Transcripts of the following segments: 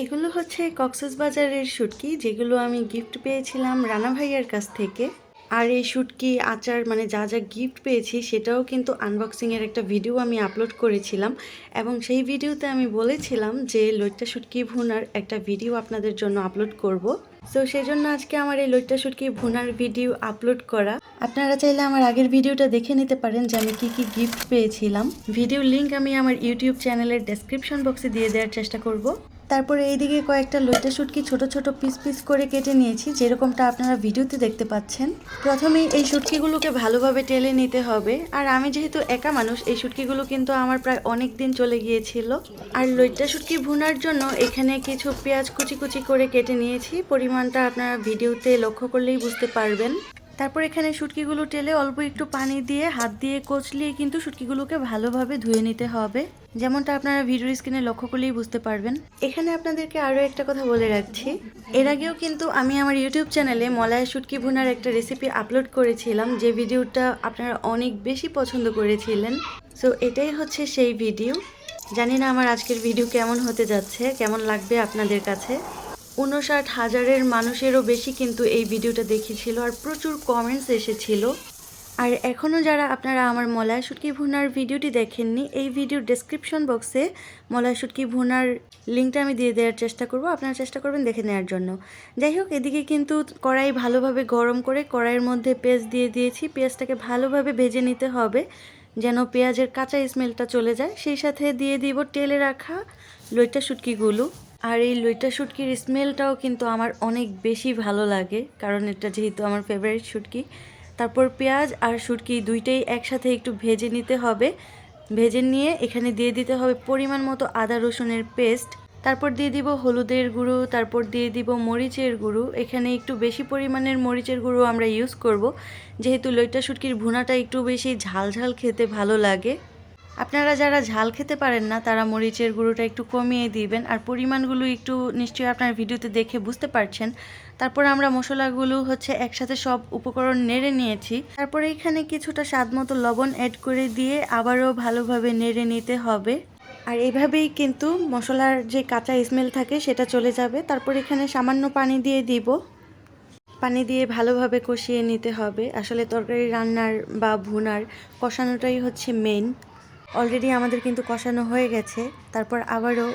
এগুলো হচ্ছে কক্সেস কক্সবাজারের শুটকি, যেগুলো আমি গিফট পেয়েছিলাম রানা ভাইয়ার কাছ থেকে। আর এই শুটকি আচার মানে যা যা গিফট পেয়েছি, সেটাও কিন্তু আনবক্সিংয়ের একটা ভিডিও আমি আপলোড করেছিলাম। এবং সেই ভিডিওতে আমি বলেছিলাম যে লইট্টা শুটকি ভুনার একটা ভিডিও আপনাদের জন্য আপলোড করব। সো সেই জন্য আজকে আমার এই লইট্টা শুটকি ভুনার ভিডিও আপলোড করা। আপনারা চাইলে আমার আগের ভিডিওটা দেখে নিতে পারেন যে আমি কি কি গিফট পেয়েছিলাম। ভিডিও লিংক আমি আমার ইউটিউব চ্যানেলের ডেসক্রিপশন বক্সে দিয়ে দেওয়ার চেষ্টা করব। তারপরে এইদিকে কয়েকটা লইটা শুটকি ছোট ছোট পিস পিস করে কেটে নিয়েছি, যেরকমটা আপনারা ভিডিওতে দেখতে পাচ্ছেন। প্রথমেই এই শুটকিগুলোকে ভালোভাবে টেলে নিতে হবে। আর আমি যেহেতু একা মানুষ, এই শুটকিগুলো কিন্তু আমার প্রায় অনেক দিন চলে গিয়েছিল। আর লইটা শুটকি ভুনার জন্য এখানে কিছু পেঁয়াজ কুচি কুচি করে কেটে নিয়েছি। পরিমাণটা আপনারা ভিডিওতে লক্ষ্য করলেই বুঝতে পারবেন। তারপর এখানে শুটকিগুলো টেলে অল্প একটু পানি দিয়ে, হাত দিয়ে কচলিয়ে কিন্তু শুটকিগুলোকে ভালোভাবে ধুয়ে নিতে হবে। যেমনটা আপনারা ভিডিও স্ক্রিনে লক্ষ্য করলেই বুঝতে পারবেন। এখানে আপনাদেরকে আরও একটা কথা বলে রাখছি। এর আগেও কিন্তু আমি আমার ইউটিউব চ্যানেলে মলায় শুটকি ভুনার একটা রেসিপি আপলোড করেছিলাম, যে ভিডিওটা আপনারা অনেক বেশি পছন্দ করেছিলেন। সো এটাই হচ্ছে সেই ভিডিও। জানি না আমার আজকের ভিডিও কেমন হতে যাচ্ছে, কেমন লাগবে আপনাদের কাছে। উনষাট হাজারের মানুষেরও বেশি কিন্তু এই ভিডিওটা দেখেছিল আর প্রচুর কমেন্টস এসেছিল। আর এখনও যারা আপনারা আমার মলায় শুটকি ভুনার ভিডিওটি দেখেননি, এই ভিডিওর ডেসক্রিপশন বক্সে মলায় শুটকি ভুনার লিঙ্কটা আমি দিয়ে দেওয়ার চেষ্টা করব। আপনারা চেষ্টা করবেন দেখে নেওয়ার জন্য। যাই হোক, এদিকে কিন্তু কড়াই ভালোভাবে গরম করে কড়াইয়ের মধ্যে পেঁয়াজ দিয়ে দিয়েছি। পেঁয়াজটাকে ভালোভাবে ভেজে নিতে হবে যেন পেঁয়াজের কাঁচা স্মেলটা চলে যায়। সেই সাথে দিয়ে দিব তেলে রাখা লইটা শুটকিগুলো আর এই লইটা শুটকির স্মেলটাও কিন্তু আমার অনেক বেশি ভালো লাগে, কারণ এটা যেহেতু আমার ফেভারিট শুটকি। তারপর পেঁয়াজ আর শুটকি দুইটাই একসাথে একটু ভেজে নিতে হবে। ভেজে নিয়ে এখানে দিয়ে দিতে হবে পরিমাণ মতো আদা রসুনের পেস্ট তারপর দিয়ে দিব হলুদের গুঁড়ো, তারপর দিয়ে দিব মরিচের গুঁড়ো। এখানে একটু বেশি পরিমাণের মরিচের গুঁড়ো আমরা ইউজ করব, যেহেতু লইটা শুটকির ভুনাটা একটু বেশি ঝাল ঝাল খেতে ভালো লাগে। আপনারা যারা ঝাল খেতে পারেন না, তারা মরিচের গুঁড়োটা একটু কমিয়ে দিবেন আর পরিমাণগুলো একটু নিশ্চয়ই আপনার ভিডিওতে দেখে বুঝতে পারছেন। তারপর আমরা মশলাগুলো হচ্ছে একসাথে সব উপকরণ নেড়ে নিয়েছি। তারপরে এখানে কিছুটা স্বাদ মতো লবণ অ্যাড করে দিয়ে আবারও ভালোভাবে নেড়ে নিতে হবে। আর এভাবেই কিন্তু মশলার যে কাঁচা স্মেল থাকে, সেটা চলে যাবে। তারপর এখানে সামান্য পানি দিয়ে দিব। পানি দিয়ে ভালোভাবে কষিয়ে নিতে হবে। আসলে তরকারি রান্নার বা ভুনার কষানোটাই হচ্ছে মেন অলরেডি আমাদের কিন্তু কষানো হয়ে গেছে। তারপর আবারও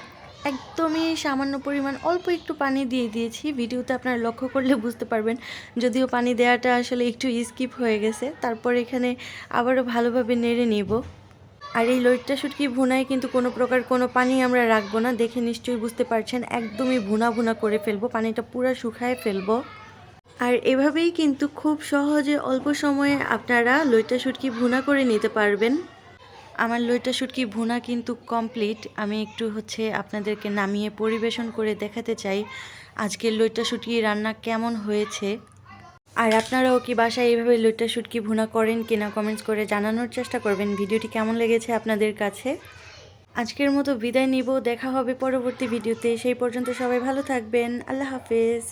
একদমই সামান্য পরিমাণ অল্প একটু পানি দিয়ে দিয়েছি। ভিডিওতে আপনারা লক্ষ্য করলে বুঝতে পারবেন, যদিও পানি দেওয়াটা আসলে একটু স্কিপ হয়ে গেছে। তারপর এখানে আবারও ভালোভাবে নেড়ে নিব। আর এই লইট্টা শুটকি ভুনায় কিন্তু কোনো প্রকার কোনো পানি আমরা রাখব না। দেখে নিশ্চয়ই বুঝতে পারছেন, একদমই ভুনা ভুনা করে ফেলব, পানিটা পুরো শুকায় ফেলব। আর এভাবেই কিন্তু খুব সহজে অল্প সময়ে আপনারা লইটা শুটকি ভুনা করে নিতে পারবেন। আমার লইটা শুটকি ভুনা কিন্তু কমপ্লিট আমি একটু হচ্ছে আপনাদেরকে নামিয়ে পরিবেশন করে দেখাতে চাই আজকের লইটা শুটকি রান্না কেমন হয়েছে। আর আপনারাও কি বাসায় এইভাবে লইটা শুটকি ভুনা করেন কিনা কমেন্টস করে জানানোর চেষ্টা করবেন। ভিডিওটি কেমন লেগেছে আপনাদের কাছে? আজকের মতো বিদায় নিব। দেখা হবে পরবর্তী ভিডিওতে। সেই পর্যন্ত সবাই ভালো থাকবেন। আল্লাহ হাফেজ।